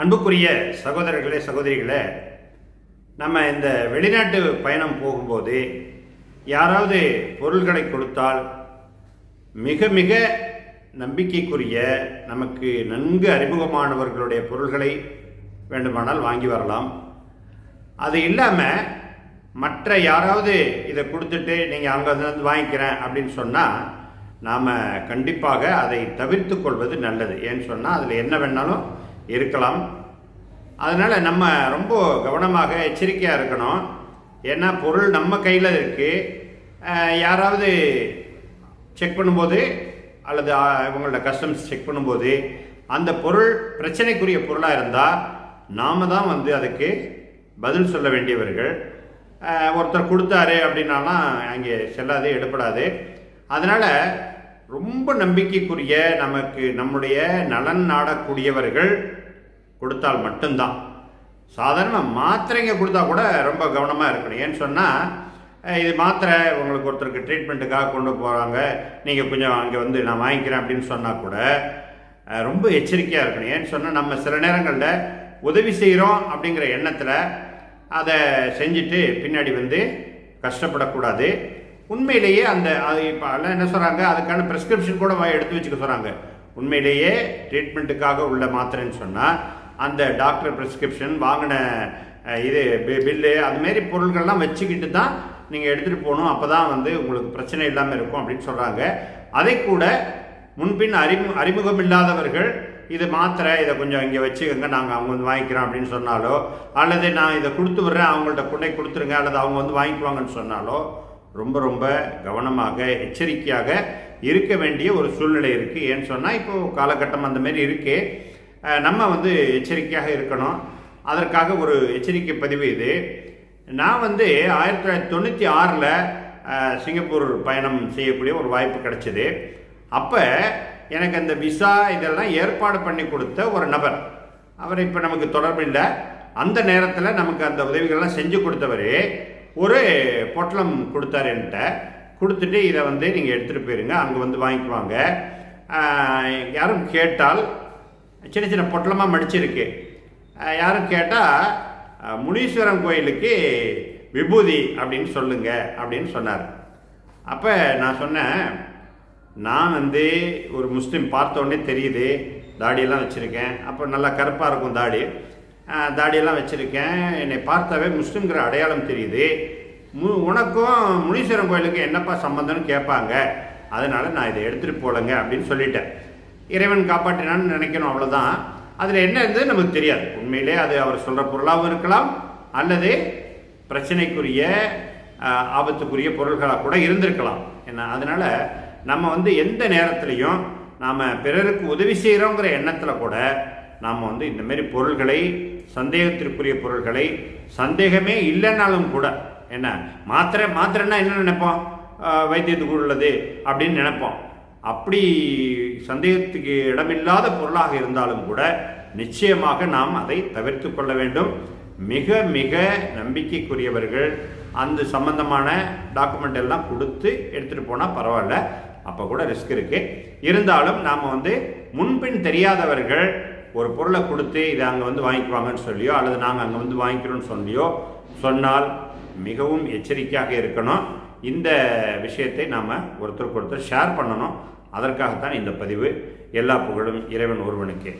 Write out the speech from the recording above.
அன்புக்குரிய சகோதரர்களே சகோதரிகளே நம்ம இந்த வெளிநாட்டு பயணம் போகும்போது யாராவது பொருள்களை கொடுத்தால் மிக மிக நம்பிக்கைக்குரிய நமக்கு நன்கு அறிமுகமானவர்களுடைய பொருள்களை வேண்டுமானால் வாங்கி வரலாம். அது இல்லாமல் மற்ற யாராவது இதை கொடுத்துட்டு நீங்கள் அங்கே வந்து வாங்கிக்கிறேன் அப்படின்னு சொன்னால் நாம் கண்டிப்பாக அதை தவிர்த்து கொள்வது நல்லது. ஏன்னு சொன்னால் அதில் என்ன வேணாலும் இருக்கலாம். அதனால் நம்ம ரொம்ப கவனமாக எச்சரிக்கையாக இருக்கணும். ஏன்னா பொருள் நம்ம கையில் இருக்குது யாராவது செக் பண்ணும்போது அல்லது இவங்களோட கஸ்டம்ஸ் செக் பண்ணும்போது அந்த பொருள் பிரச்சனைக்குரிய பொருளாக இருந்தால் நாம் தான் வந்து அதுக்கு பதில் சொல்ல வேண்டியவர்கள். ஒருத்தர் கொடுத்தாரு அப்படின்னாலாம் அங்கே செல்லாது எடுப்படாது அதனால் ரொம்ப நம்பிக்கைக்குரிய நமக்கு நம்முடைய நலன் நாடக்கூடியவர்கள் கொடுத்தால் மட்டும்தான். சாதாரண மாத்திரைங்க கொடுத்தா கூட ரொம்ப கவனமாக இருக்கணும். ஏன்னு சொன்னால் இது மாத்திரை உங்களுக்கு ஒருத்தருக்கு ட்ரீட்மெண்ட்டுக்காக கொண்டு போகிறாங்க நீங்கள் கொஞ்சம் அங்கே வந்து நான் வாங்கிக்கிறேன் அப்படின்னு சொன்னால் கூட ரொம்ப எச்சரிக்கையாக இருக்கணும். ஏன்னு சொன்னால் நம்ம சில நேரங்களில் உதவி செய்கிறோம் அப்படிங்கிற எண்ணத்தில் அதை செஞ்சுட்டு பின்னாடி வந்து கஷ்டப்படக்கூடாது. உண்மையிலேயே அந்த அது இப்போ எல்லாம் என்ன சொல்கிறாங்க அதுக்கான ப்ரெஸ்கிரிப்ஷன் கூட எடுத்து வச்சுக்க சொல்கிறாங்க உண்மையிலேயே ட்ரீட்மெண்ட்டுக்காக உள்ள மாத்திரைன்னு சொன்னால் அந்த டாக்டர் ப்ரிஸ்கிரிப்ஷன் வாங்கின இது பில்லு அதுமாரி பொருள்கள்லாம் வச்சுக்கிட்டு தான் நீங்கள் எடுத்துகிட்டு போகணும். அப்போ தான் வந்து உங்களுக்கு பிரச்சனை இல்லாமல் இருக்கும் அப்படின்னு சொல்கிறாங்க அதை கூட முன்பின் அறிமு அறிமுகம் இல்லாதவர்கள் இது மாத்திரை இதை கொஞ்சம் இங்கே வச்சுக்கோங்க நாங்கள் அவங்க வந்து வாங்கிக்கிறோம் அப்படின்னு சொன்னாலோ அல்லது நான் இதை கொடுத்து விட்றேன் அவங்கள்ட்ட கொண்டே கொடுத்துருங்க அல்லது அவங்க வந்து வாங்கிக்குவாங்கன்னு சொன்னாலோ ரொம்ப ரொம்ப கவனமாக எச்சரிக்கையாக இருக்க வேண்டிய ஒரு சூழ்நிலை இருக்குது ஏன்னு சொன்னால் இப்போது காலகட்டம் அந்தமாரி இருக்குது நம்ம வந்து எச்சரிக்கையாக இருக்கணும். அதற்காக ஒரு எச்சரிக்கை பதிவு இது. நான் வந்து ஆயிரத்தி தொள்ளாயிரத்தி தொண்ணூற்றி ஆறில் சிங்கப்பூர் பயணம் செய்யக்கூடிய ஒரு வாய்ப்பு கிடைச்சிது. அப்போ எனக்கு அந்த விசா இதெல்லாம் ஏற்பாடு பண்ணி கொடுத்த ஒரு நபர். அவர் இப்போ நமக்கு தொடர்பு இல்லை. அந்த நேரத்தில் நமக்கு அந்த உதவிகள்லாம் செஞ்சு கொடுத்தவர் ஒரு பொட்டலம் கொடுத்தாரு என்கிட்ட. கொடுத்துட்டு இதை வந்து நீங்கள் எடுத்துகிட்டு போயிருங்க. அங்கே வந்து வாங்கிக்குவாங்க. யாரும் கேட்டால் சின்ன சின்ன பொட்டலமாக மடிச்சிருக்கு. யாரும் கேட்டால் முனீஸ்வரன் கோயிலுக்கு விபூதி அப்படின்னு சொல்லுங்க அப்படின்னு சொன்னார். அப்போ நான் சொன்னேன் நான் வந்து ஒரு முஸ்லீம் பார்த்த உடனே தெரியுது தாடியெல்லாம் வச்சுருக்கேன். அப்போ நல்லா கருப்பாக இருக்கும் தாடி. தாடியெல்லாம் வச்சுருக்கேன். என்னை பார்த்தாவே முஸ்லீம்ங்கிற அடையாளம் தெரியுது. மு உனக்கும் முனீஸ்வரன் கோயிலுக்கு என்னப்பா சம்பந்தம்னு கேட்பாங்க அதனால் நான் இதை எடுத்துகிட்டு போகலங்க அப்படின்னு சொல்லிட்டேன். இறைவன் காப்பாற்றினான்னு நினைக்கணும் அவ்வளோதான் அதில் என்ன இருந்தது நமக்கு தெரியாது. உண்மையிலே அது அவர் சொல்கிற பொருளாகவும் இருக்கலாம் அல்லது பிரச்சனைக்குரிய ஆபத்துக்குரிய பொருள்களாக கூட இருந்திருக்கலாம். என்ன அதனால் நம்ம வந்து எந்த நேரத்துலையும் நாம் பிறருக்கு உதவி செய்கிறோங்கிற எண்ணத்தில் கூட நாம் வந்து இந்தமாரி பொருள்களை சந்தேகத்திற்குரிய பொருள்களை சந்தேகமே இல்லைன்னாலும் கூட என்ன மாத்திரை மாத்திரைன்னா என்ன நினைப்போம்? வைத்தியத்துக்கு உள்ளது அப்படின்னு நினைப்போம். அப்படி சந்தேகத்துக்கு இடமில்லாத பொருளாக இருந்தாலும் கூட நிச்சயமாக நாம் அதை தவிர்த்து கொள்ள வேண்டும். மிக மிக நம்பிக்கைக்குரியவர்கள் அந்த சம்பந்தமான டாக்குமெண்ட் எல்லாம் கொடுத்து எடுத்துகிட்டு போனால் பரவாயில்ல. அப்போ கூட ரிஸ்க் இருக்குது இருந்தாலும் நாம் வந்து முன்பின் தெரியாதவர்கள் ஒரு பொருளை கொடுத்து இதை அங்கே வந்து வாங்கிக்குவாங்கன்னு சொல்லியோ அல்லது நாங்கள் அங்கே வந்து வாங்கிக்கிறோன்னு சொல்லியோ சொன்னால் மிகவும் எச்சரிக்கையாக இருக்கணும். இந்த விஷயத்தை நாம் ஒருத்தருக்கு ஒருத்தர் ஷேர் பண்ணணும். அதற்காகத்தான் இந்த பதிவு. எல்லா புகழும் இறைவன் ஒருவனுக்கே.